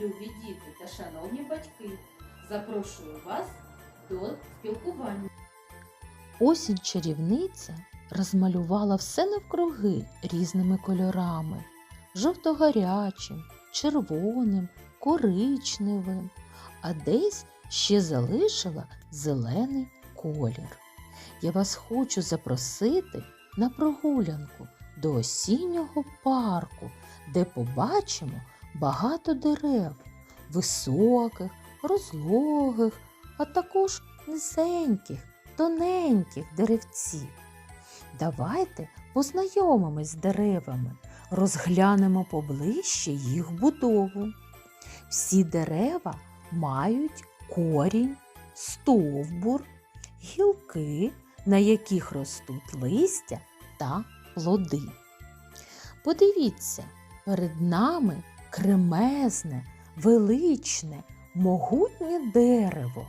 любі діти та шановні батьки, запрошую вас до спілкування. Осінь чарівниця розмалювала все навкруги різними кольорами жовто-гарячим, червоним, коричневим, а десь ще залишила зелений колір. Я вас хочу запросити на прогулянку до осіннього парку, де побачимо багато дерев, високих, розлогих, а також низеньких, тоненьких деревців. Давайте познайомимось з деревами, розглянемо поближче їх будову. Всі дерева мають корінь, стовбур, гілки, на яких ростуть листя та плоди. Подивіться, перед нами кремезне, величне, могутнє дерево.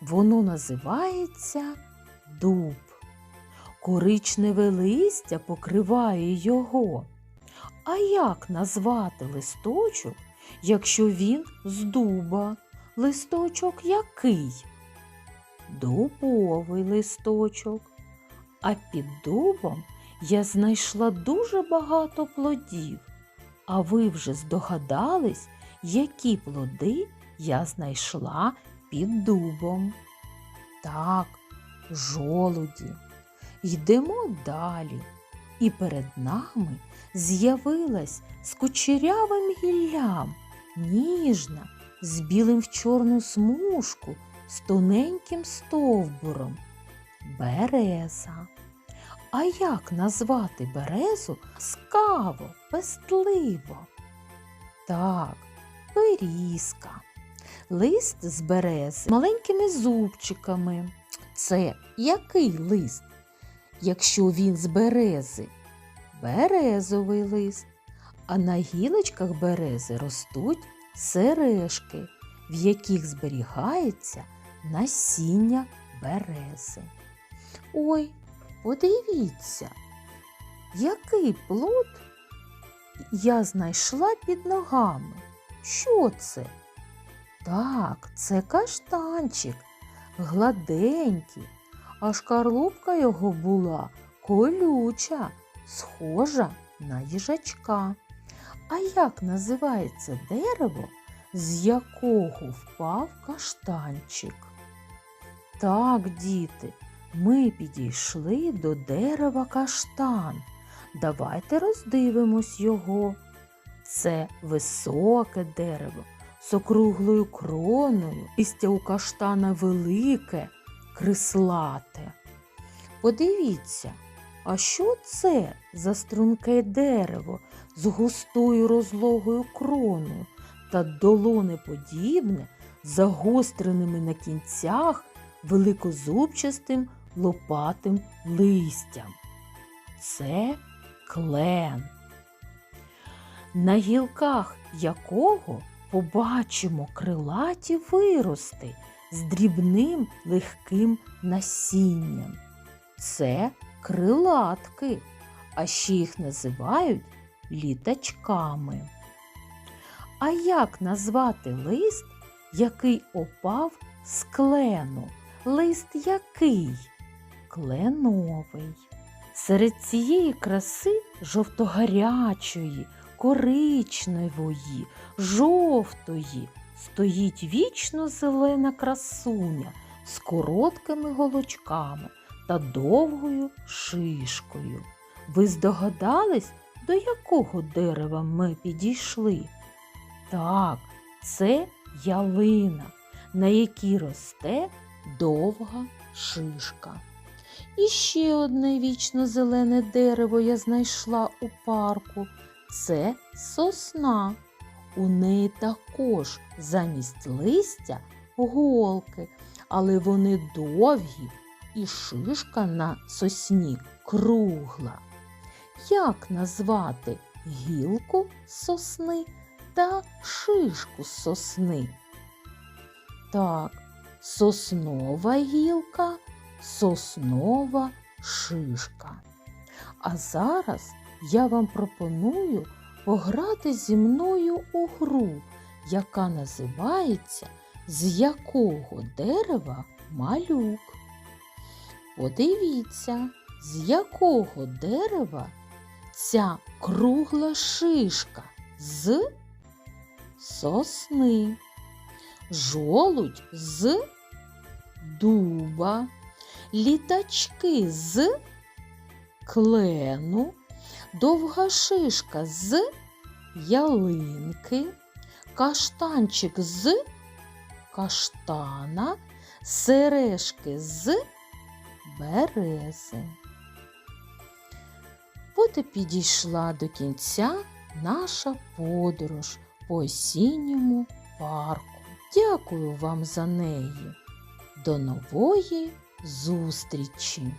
Воно називається дуб. Коричневе листя покриває його. А як назвати листочок, якщо він з дуба? Листочок який? Дубовий листочок. А під дубом я знайшла дуже багато плодів. А ви вже здогадались, які плоди я знайшла під дубом? Так, жолуді. Йдемо далі. І перед нами з'явилась з кучерявим гіллям, ніжна, з білим в чорну смужку, з тоненьким стовбуром. Береза. А як назвати березу скаво, пестливо? Так, берізка. Лист з берези маленькими зубчиками. Це який лист? Якщо він з берези? Березовий лист. А на гілочках берези ростуть сережки, в яких зберігається насіння берези. Ой, подивіться, який плод я знайшла під ногами. Що це? Так, це каштанчик, гладенький, а шкарлупка його була колюча, схожа на їжачка. А як називається дерево, з якого впав каштанчик? Так, діти, ми підійшли до дерева каштан. Давайте роздивимось його. Це високе дерево з округлою кроною, листя у каштана велике, крислате. Подивіться, а що це за струнке дерево з густою розлогою кроною та долонеподібне, загостреними на кінцях великозубчастим лопатим листям? Це клен, на гілках якого побачимо крилаті вирости з дрібним легким насінням. Це крилатки, а ще їх називають літачками. А як назвати лист, який опав з клену? Лист який? Кленовий. Серед цієї краси жовтогарячої, коричневої, жовтої стоїть вічно зелена красуня з короткими голочками та довгою шишкою. Ви здогадались, до якого дерева ми підійшли? Так, це ялина, на якій росте довга шишка. І ще одне вічно зелене дерево я знайшла у парку. Це сосна. У неї також замість листя голки, але вони довгі і шишка на сосні кругла. Як назвати гілку сосни та шишку сосни? Так, соснова гілка, соснова шишка. А зараз я вам пропоную пограти зі мною у гру, яка називається З якого дерева малюк. Подивіться, з якого дерева ця кругла шишка з сосни, жолудь з дуба, літачки з клену, довга шишка з ялинки, каштанчик з каштана, сережки з берези. От і підійшла до кінця наша подорож по осінньому парку. Дякую вам за неї. До нової зустрічі!